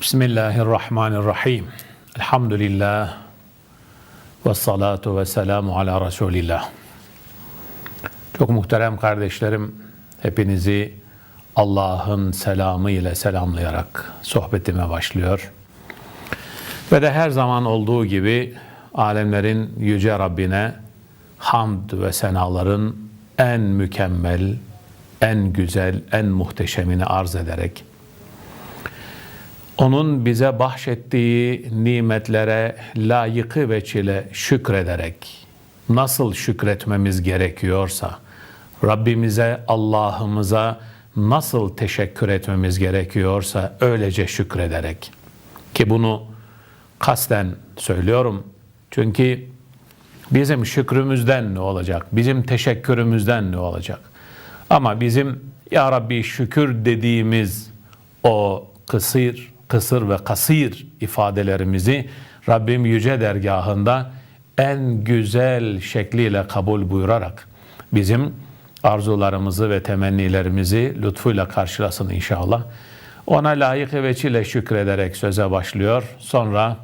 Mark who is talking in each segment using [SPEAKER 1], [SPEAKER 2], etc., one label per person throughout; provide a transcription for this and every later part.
[SPEAKER 1] Bismillahirrahmanirrahim. Elhamdülillah. Ve salatu ve selamu ala Resulillah. Çok muhterem kardeşlerim, hepinizi Allah'ın selamı ile selamlayarak sohbetime başlıyor. Ve de her zaman olduğu gibi alemlerin yüce Rabbine hamd ve senaların en mükemmel, en güzel, en muhteşemini arz ederek onun bize bahşettiği nimetlere layıkı ve çile şükrederek nasıl şükretmemiz gerekiyorsa Rabbimize, Allah'ımıza nasıl teşekkür etmemiz gerekiyorsa öylece şükrederek ki bunu kasten söylüyorum. Çünkü bizim şükrümüzden ne olacak? Bizim teşekkürümüzden ne olacak? Ama bizim ya Rabbi şükür dediğimiz o kısır, kısır ve kasir ifadelerimizi Rabbim yüce dergahında en güzel şekliyle kabul buyurarak bizim arzularımızı ve temennilerimizi lütfuyla karşılasın inşallah. Ona layık ve çile şükrederek söze başlıyor. Sonra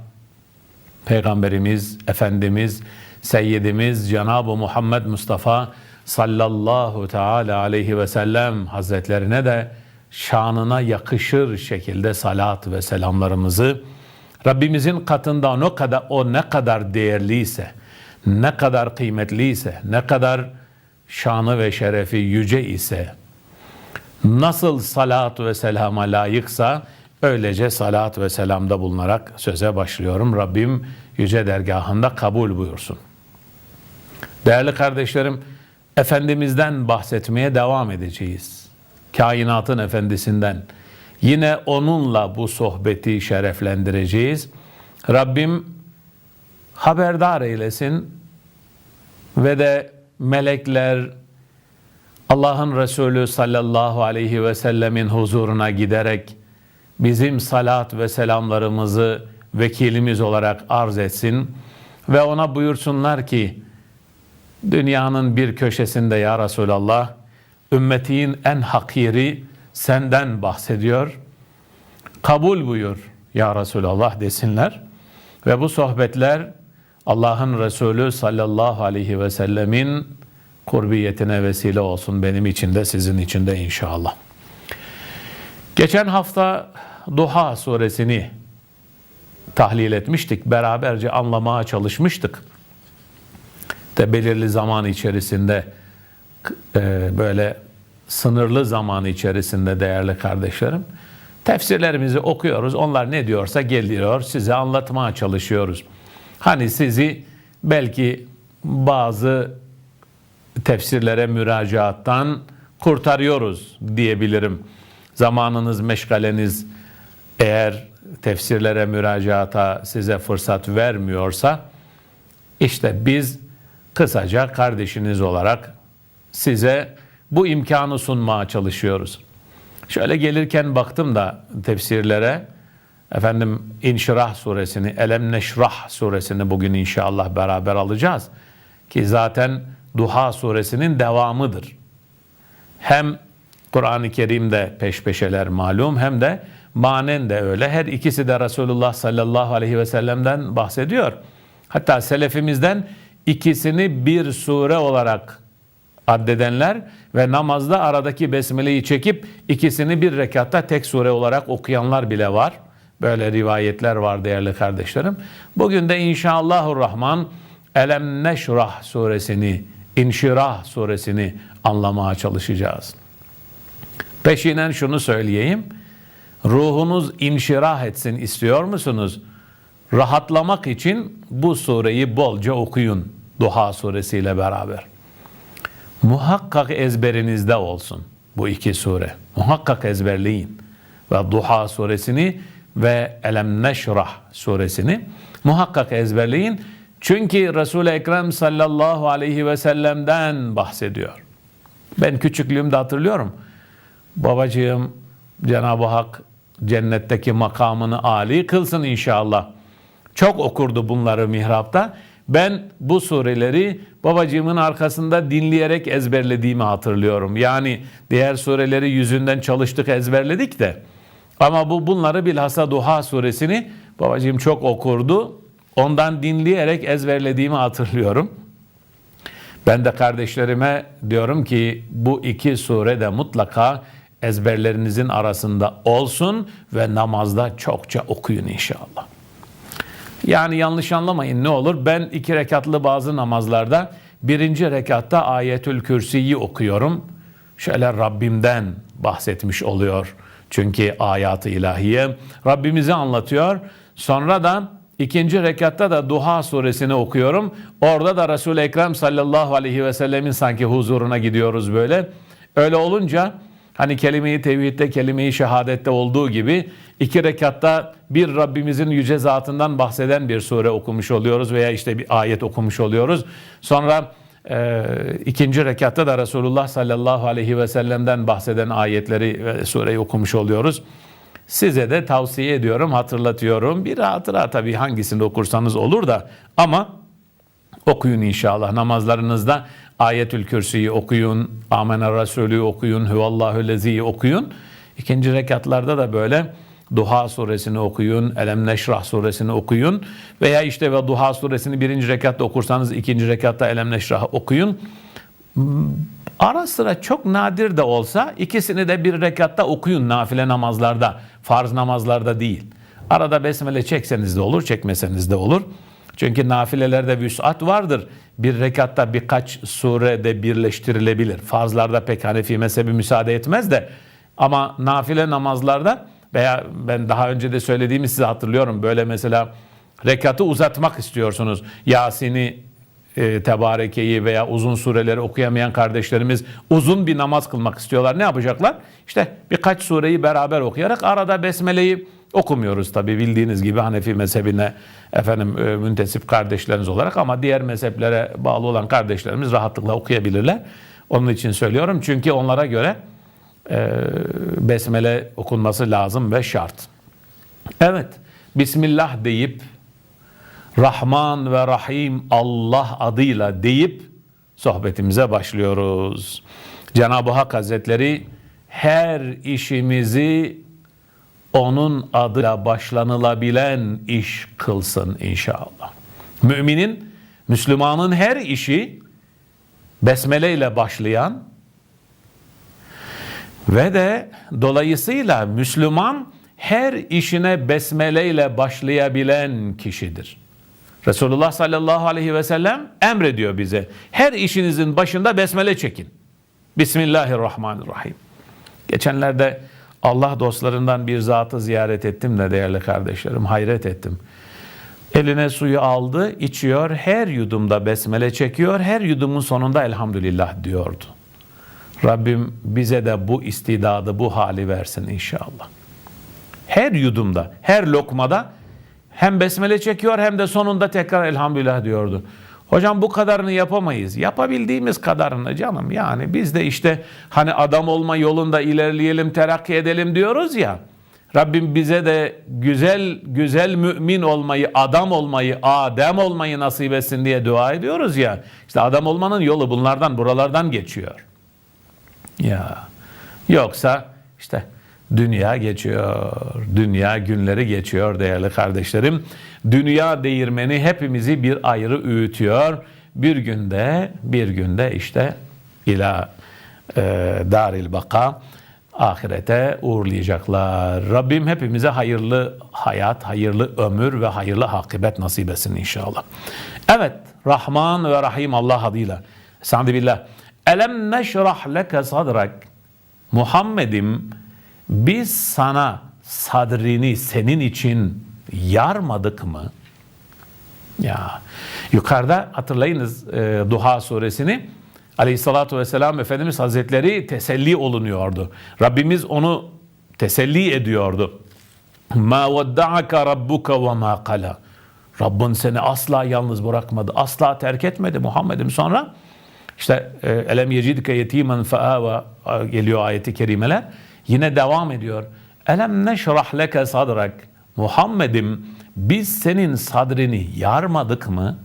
[SPEAKER 1] Peygamberimiz, Efendimiz, Seyyidimiz Cenab-ı Muhammed Mustafa sallallahu teala aleyhi ve sellem hazretlerine de şanına yakışır şekilde salat ve selamlarımızı Rabbimizin katında o kadar o ne kadar değerliyse, ne kadar kıymetliyse, ne kadar şanı ve şerefi yüce ise, nasıl salat ve selama layıksa öylece salat ve selamda bulunarak söze başlıyorum. Rabbim yüce dergahında kabul buyursun. Değerli kardeşlerim, Efendimiz'den bahsetmeye devam edeceğiz. Kainatın efendisinden. Yine onunla bu sohbeti şereflendireceğiz. Rabbim haberdar eylesin ve de melekler Allah'ın Resulü sallallahu aleyhi ve sellemin huzuruna giderek bizim salat ve selamlarımızı vekilimiz olarak arz etsin ve ona buyursunlar ki dünyanın bir köşesinde ya Resulallah ümmetin en hakiri senden bahsediyor. Kabul buyur ya Resulallah desinler. Ve bu sohbetler Allah'ın Resulü sallallahu aleyhi ve sellemin kurbiyetine vesile olsun benim için de sizin için de inşallah. Geçen hafta Duha suresini tahlil etmiştik. Beraberce anlamaya çalışmıştık. De belirli zaman içerisinde e, böyle sınırlı zaman içerisinde değerli kardeşlerim tefsirlerimizi okuyoruz. Onlar ne diyorsa geliyor size anlatmaya çalışıyoruz. Hani sizi belki bazı tefsirlere müracaattan kurtarıyoruz diyebilirim. Zamanınız, meşgaleniz eğer tefsirlere müracaata size fırsat vermiyorsa işte biz kısaca kardeşiniz olarak size bu imkanı sunmaya çalışıyoruz. Şöyle gelirken baktım da tefsirlere efendim İnşirah suresini, Elem Neşrah suresini bugün inşallah beraber alacağız. Ki zaten Duha suresinin devamıdır. Hem Kur'an-ı Kerim'de peş peşeler malum hem de manen de öyle. Her ikisi de Resulullah sallallahu aleyhi ve sellem'den bahsediyor. Hatta selefimizden ikisini bir sure olarak addedenler ve namazda aradaki besmeleyi çekip ikisini bir rekatta tek sure olarak okuyanlar bile var. Böyle rivayetler var değerli kardeşlerim. Bugün de inşallahurrahman Elem Neşrah suresini, İnşirah suresini anlamaya çalışacağız. Peşinen şunu söyleyeyim. Ruhunuz inşirah etsin istiyor musunuz? Rahatlamak için bu sureyi bolca okuyun. Duha suresiyle beraber. Muhakkak ezberinizde olsun bu iki sure. Muhakkak ezberleyin. Ve Duha suresini ve Elem Neşrah suresini muhakkak ezberleyin. Çünkü Resul-i Ekrem sallallahu aleyhi ve sellem'den bahsediyor. Ben küçüklüğümde hatırlıyorum. Babacığım Cenab-ı Hak cennetteki makamını âli kılsın inşallah. Çok okurdu bunları mihrapta. Ben bu sureleri babacığımın arkasında dinleyerek ezberlediğimi hatırlıyorum. Yani diğer sureleri yüzünden çalıştık ezberledik de Ama bu bunları bilhassa Duha suresini babacığım çok okurdu. Ondan dinleyerek ezberlediğimi hatırlıyorum. Ben de kardeşlerime diyorum ki bu iki sure de mutlaka ezberlerinizin arasında olsun ve namazda çokça okuyun inşallah. Yani yanlış anlamayın ne olur ben iki rekatlı bazı namazlarda birinci rekatta ayetül kürsiyi okuyorum. Şöyle Rabbimden bahsetmiş oluyor. Çünkü ayatı ilahiye Rabbimizi anlatıyor. Sonra da ikinci rekatta da Duha suresini okuyorum. Orada da Resul-i Ekrem sallallahu aleyhi ve sellemin sanki huzuruna gidiyoruz böyle. Öyle olunca hani kelime-i tevhidde, kelime-i şehadette olduğu gibi iki rekatta bir Rabbimizin yüce zatından bahseden bir sure okumuş oluyoruz veya işte bir ayet okumuş oluyoruz. Sonra e, ikinci rekatta da Resulullah sallallahu aleyhi ve sellem'den bahseden ayetleri ve sureyi okumuş oluyoruz. Size de tavsiye ediyorum, hatırlatıyorum. Bir hatıra tabii hangisinde okursanız olur da ama okuyun inşallah namazlarınızda Ayetül Kürsi'yi okuyun, Amener Resulü okuyun, Huvallahu Lezi'yi okuyun. İkinci rekatlarda da böyle Duha suresini okuyun, Elem Neşrah suresini okuyun veya işte ve Duha suresini birinci rekatta okursanız ikinci rekatta Elem Neşrah okuyun. Ara sıra çok nadir de olsa ikisini de bir rekatta okuyun nafile namazlarda, farz namazlarda değil. Arada besmele çekseniz de olur, çekmeseniz de olur. Çünkü nafilelerde vüsat vardır. Bir rekatta birkaç surede birleştirilebilir. Farzlarda pek Hanefi mezhebi müsaade etmez de. Ama nafile namazlarda veya ben daha önce de söylediğimi size hatırlıyorum. Böyle mesela rekatı uzatmak istiyorsunuz. Yasin'i e, Tebareke'yi veya uzun sureleri okuyamayan kardeşlerimiz uzun bir namaz kılmak istiyorlar. Ne yapacaklar? İşte birkaç sureyi beraber okuyarak arada Besmele'yi okumuyoruz tabi bildiğiniz gibi Hanefi mezhebine efendim e, müntesip kardeşleriniz olarak ama diğer mezheplere bağlı olan kardeşlerimiz rahatlıkla okuyabilirler. Onun için söylüyorum çünkü onlara göre e, Besmele okunması lazım ve şart. Evet, Bismillah deyip Rahman ve Rahim Allah adıyla deyip sohbetimize başlıyoruz. Cenab-ı Hak Hazretleri her işimizi onun adıyla başlanılabilen iş kılsın inşallah. Müminin, Müslümanın her işi besmele ile başlayan ve de dolayısıyla Müslüman her işine besmele ile başlayabilen kişidir. Resulullah sallallahu aleyhi ve sellem emrediyor bize. Her işinizin başında besmele çekin. Bismillahirrahmanirrahim. Geçenlerde Allah dostlarından bir zatı ziyaret ettim de değerli kardeşlerim hayret ettim. Eline suyu aldı, içiyor, her yudumda besmele çekiyor, her yudumun sonunda elhamdülillah diyordu. Rabbim bize de bu istidadı, bu hali versin inşallah. Her yudumda, her lokmada hem besmele çekiyor hem de sonunda tekrar elhamdülillah diyordu. Hocam bu kadarını yapamayız. Yapabildiğimiz kadarını canım. Yani biz de işte hani adam olma yolunda ilerleyelim, terakki edelim diyoruz ya. Rabbim bize de güzel güzel mümin olmayı, adam olmayı, adem olmayı nasip etsin diye dua ediyoruz ya. İşte adam olmanın yolu bunlardan, buralardan geçiyor. Ya yoksa işte dünya geçiyor. Dünya günleri geçiyor değerli kardeşlerim. Dünya değirmeni hepimizi bir ayrı öğütüyor. Bir günde bir günde işte ila e, daril baka ahirete uğurlayacaklar. Rabbim hepimize hayırlı hayat, hayırlı ömür ve hayırlı akıbet nasip etsin inşallah. Evet, Rahman ve Rahim Allah adıyla. Estağfirullah. billah. Elem neşrah leke sadrak. Muhammed'im biz sana sadrini senin için yarmadık mı? Ya yukarıda hatırlayınız e, Duha suresini Aleyhissalatu vesselam Efendimiz Hazretleri teselli olunuyordu. Rabbimiz onu teselli ediyordu. Ma vedda'aka rabbuka ve ma kala. Rabbin seni asla yalnız bırakmadı. Asla terk etmedi Muhammed'im. Sonra işte e, elem yecidke yetimen feava geliyor ayeti kerimeler. Yine devam ediyor. Elem neşrah leke sadrak. Muhammed'im biz senin sadrini yarmadık mı?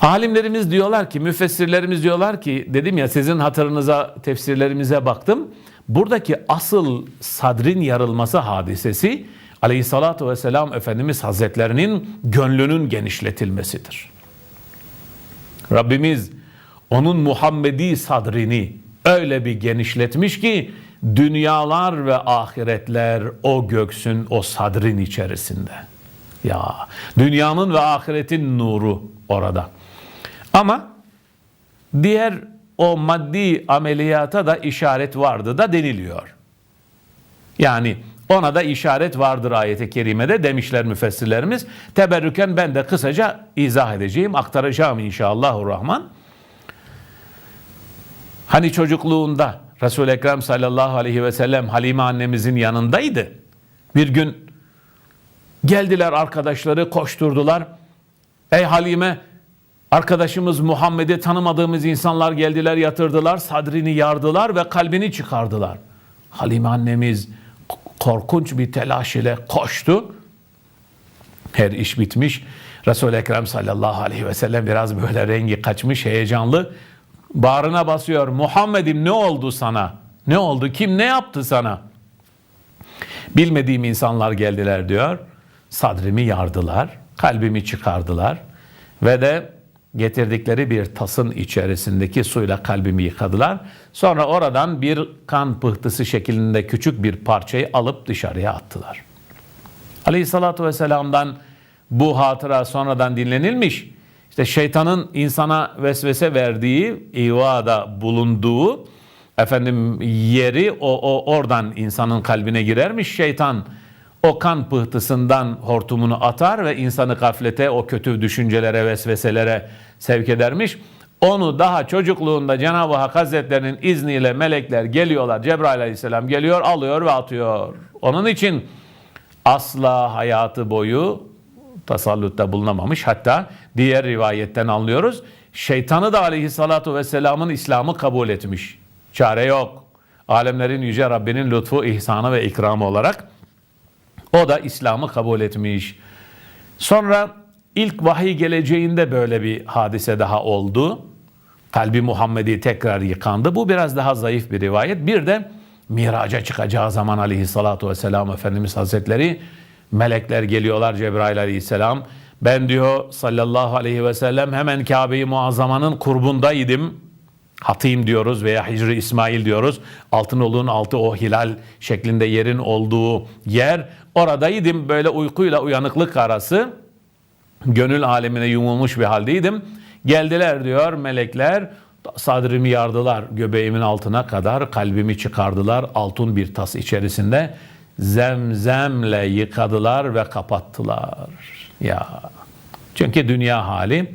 [SPEAKER 1] Alimlerimiz diyorlar ki, müfessirlerimiz diyorlar ki, dedim ya sizin hatırınıza tefsirlerimize baktım. buradaki asıl sadrin yarılması hadisesi Aleyhissalatu vesselam Efendimiz Hazretlerinin gönlünün genişletilmesidir. Rabbimiz onun Muhammedi sadrini öyle bir genişletmiş ki dünyalar ve ahiretler o göksün o sadrin içerisinde. Ya dünyanın ve ahiretin nuru orada. Ama diğer o maddi ameliyata da işaret vardı da deniliyor. Yani ona da işaret vardır ayeti kerimede demişler müfessirlerimiz. Teberrüken ben de kısaca izah edeceğim, aktaracağım inşallahurrahman. Hani çocukluğunda Resul-i Ekrem sallallahu aleyhi ve sellem Halime annemizin yanındaydı. Bir gün geldiler arkadaşları koşturdular. Ey Halime arkadaşımız Muhammed'i tanımadığımız insanlar geldiler yatırdılar. Sadrini yardılar ve kalbini çıkardılar. Halime annemiz korkunç bir telaş ile koştu. Her iş bitmiş. Resul-i Ekrem sallallahu aleyhi ve sellem biraz böyle rengi kaçmış, heyecanlı. Bağrına basıyor. Muhammed'im ne oldu sana? Ne oldu? Kim ne yaptı sana? Bilmediğim insanlar geldiler diyor. Sadrimi yardılar, kalbimi çıkardılar ve de getirdikleri bir tasın içerisindeki suyla kalbimi yıkadılar. Sonra oradan bir kan pıhtısı şeklinde küçük bir parçayı alıp dışarıya attılar. Aleyhissalatü vesselam'dan bu hatıra sonradan dinlenilmiş. İşte şeytanın insana vesvese verdiği, ivada bulunduğu efendim yeri o, o oradan insanın kalbine girermiş şeytan. O kan pıhtısından hortumunu atar ve insanı gaflete, o kötü düşüncelere, vesveselere sevk edermiş. Onu daha çocukluğunda Cenab-ı Hak Hazretlerinin izniyle melekler geliyorlar. Cebrail aleyhisselam geliyor, alıyor ve atıyor. Onun için asla hayatı boyu tasallutta bulunamamış. Hatta diğer rivayetten anlıyoruz. Şeytanı da aleyhissalatu vesselamın İslam'ı kabul etmiş. Çare yok. Alemlerin yüce Rabbinin lütfu, ihsanı ve ikramı olarak o da İslam'ı kabul etmiş. Sonra ilk vahiy geleceğinde böyle bir hadise daha oldu. Kalbi Muhammed'i tekrar yıkandı. Bu biraz daha zayıf bir rivayet. Bir de miraca çıkacağı zaman aleyhissalatu vesselam Efendimiz Hazretleri melekler geliyorlar Cebrail aleyhisselam. Ben diyor sallallahu aleyhi ve sellem hemen Kabe-i Muazzama'nın kurbundaydım. Hatayım diyoruz veya Hicri İsmail diyoruz. Altınoluk'un altı o hilal şeklinde yerin olduğu yer. Oradaydım böyle uykuyla uyanıklık arası. Gönül alemine yumulmuş bir haldeydim. Geldiler diyor melekler. Sadrimi yardılar göbeğimin altına kadar kalbimi çıkardılar altın bir tas içerisinde zemzemle yıkadılar ve kapattılar. Ya çünkü dünya hali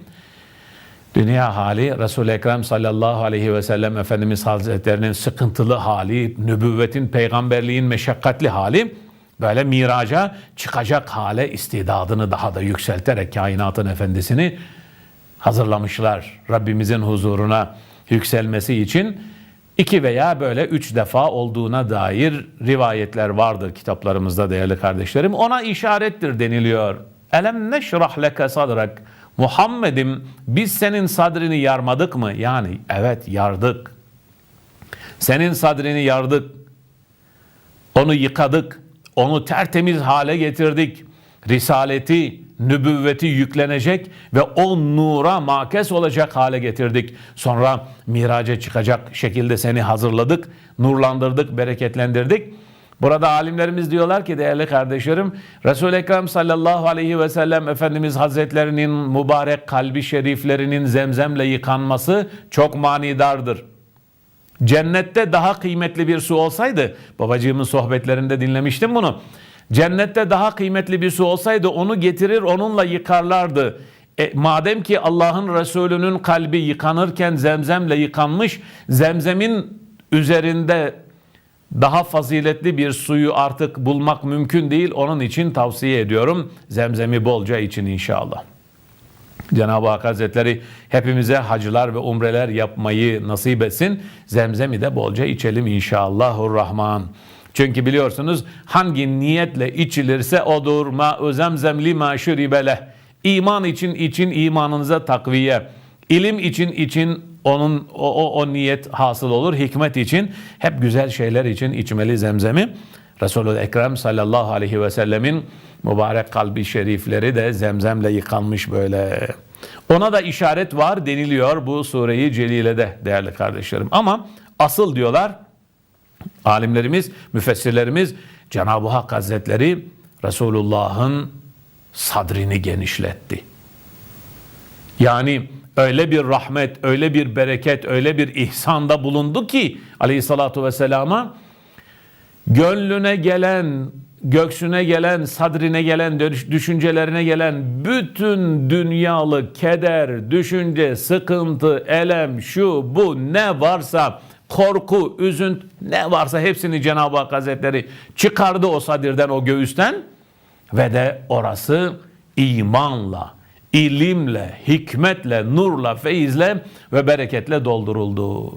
[SPEAKER 1] dünya hali Resul-i Ekrem sallallahu aleyhi ve sellem Efendimiz Hazretlerinin sıkıntılı hali, nübüvvetin, peygamberliğin meşakkatli hali böyle miraca çıkacak hale istidadını daha da yükselterek kainatın efendisini hazırlamışlar. Rabbimizin huzuruna yükselmesi için iki veya böyle üç defa olduğuna dair rivayetler vardır kitaplarımızda değerli kardeşlerim. Ona işarettir deniliyor. Elem neşrah leke sadrak. Muhammed'im biz senin sadrini yarmadık mı? Yani evet yardık. Senin sadrini yardık. Onu yıkadık. Onu tertemiz hale getirdik. Risaleti, nübüvveti yüklenecek ve o nura makes olacak hale getirdik. Sonra miraca çıkacak şekilde seni hazırladık, nurlandırdık, bereketlendirdik. Burada alimlerimiz diyorlar ki değerli kardeşlerim Resul-i Ekrem sallallahu aleyhi ve sellem Efendimiz Hazretlerinin mübarek kalbi şeriflerinin zemzemle yıkanması çok manidardır. Cennette daha kıymetli bir su olsaydı, babacığımın sohbetlerinde dinlemiştim bunu. Cennette daha kıymetli bir su olsaydı onu getirir onunla yıkarlardı. E, madem ki Allah'ın Resulü'nün kalbi yıkanırken zemzemle yıkanmış, zemzemin üzerinde daha faziletli bir suyu artık bulmak mümkün değil. Onun için tavsiye ediyorum. Zemzemi bolca için inşallah. Cenab-ı Hak Hazretleri hepimize hacılar ve umreler yapmayı nasip etsin. Zemzemi de bolca içelim inşallahurrahman. Çünkü biliyorsunuz hangi niyetle içilirse odur ma özemzem lima şuribeleh. İman için için imanınıza takviye. İlim için için onun o, o, o niyet hasıl olur. Hikmet için, hep güzel şeyler için içmeli zemzemi. Resulü Ekrem sallallahu aleyhi ve sellemin mübarek kalbi şerifleri de zemzemle yıkanmış böyle. Ona da işaret var deniliyor bu sureyi celilede değerli kardeşlerim. Ama asıl diyorlar alimlerimiz, müfessirlerimiz Cenab-ı Hak Hazretleri Resulullah'ın sadrini genişletti. Yani öyle bir rahmet, öyle bir bereket, öyle bir ihsanda bulundu ki aleyhissalatu vesselama gönlüne gelen, göksüne gelen, sadrine gelen, düşüncelerine gelen bütün dünyalı keder, düşünce, sıkıntı, elem, şu, bu ne varsa korku, üzüntü ne varsa hepsini Cenab-ı Hak Hazretleri çıkardı o sadirden, o göğüsten ve de orası imanla, ilimle, hikmetle, nurla, feyizle ve bereketle dolduruldu.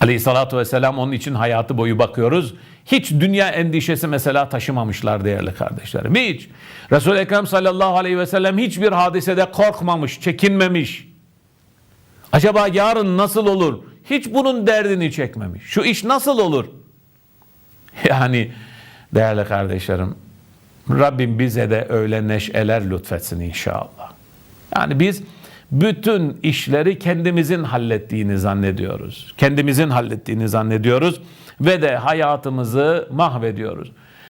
[SPEAKER 1] Aleyhissalatü vesselam onun için hayatı boyu bakıyoruz. Hiç dünya endişesi mesela taşımamışlar değerli kardeşlerim. Hiç. Resul-i Ekrem sallallahu aleyhi ve sellem hiçbir hadisede korkmamış, çekinmemiş. Acaba yarın nasıl olur? Hiç bunun derdini çekmemiş. Şu iş nasıl olur? Yani değerli kardeşlerim, Rabbim bize de öyle neşeler lütfetsin inşallah. Yani biz bütün işleri kendimizin hallettiğini zannediyoruz. Kendimizin hallettiğini zannediyoruz ve de hayatımızı mahvediyoruz.